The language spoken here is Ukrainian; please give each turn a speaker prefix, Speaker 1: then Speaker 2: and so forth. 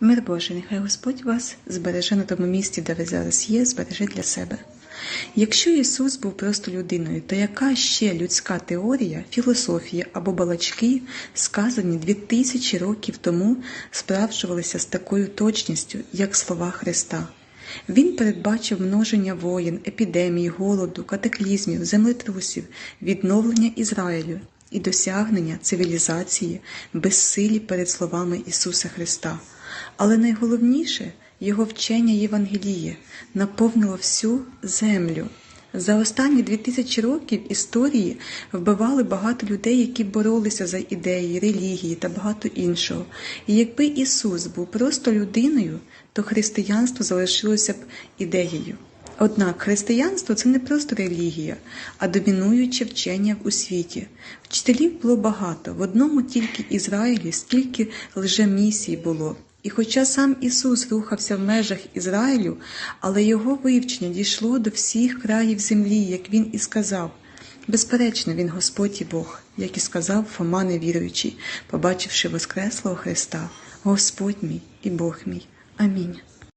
Speaker 1: Мир Божий, нехай Господь вас збереже на тому місці, де ви зараз є, збереже для себе. Якщо Ісус був просто людиною, то яка ще людська теорія, філософія або балачки, сказані дві тисячі років тому, справджувалися з такою точністю, як слова Христа? Він передбачив множення воєн, епідемій, голоду, катаклізмів, землетрусів, відновлення Ізраїлю і досягнення цивілізації безсилі перед словами Ісуса Христа. Але найголовніше його вчення Євангеліє наповнило всю землю. За останні дві тисячі років історії вбивали багато людей, які боролися за ідеї, релігії та багато іншого. І якби Ісус був просто людиною, то християнство залишилося б ідеєю. Однак християнство це не просто релігія, а домінуюче вчення у світі. Вчителів було багато, в одному тільки Ізраїлі стільки лжемісій було. І хоча сам Ісус рухався в межах Ізраїлю, але його вивчення дійшло до всіх країв землі, як він і сказав. Безперечно, він Господь і Бог, як і сказав Фома невіруючий, побачивши Воскреслого Христа, Господь мій і Бог мій. Амінь.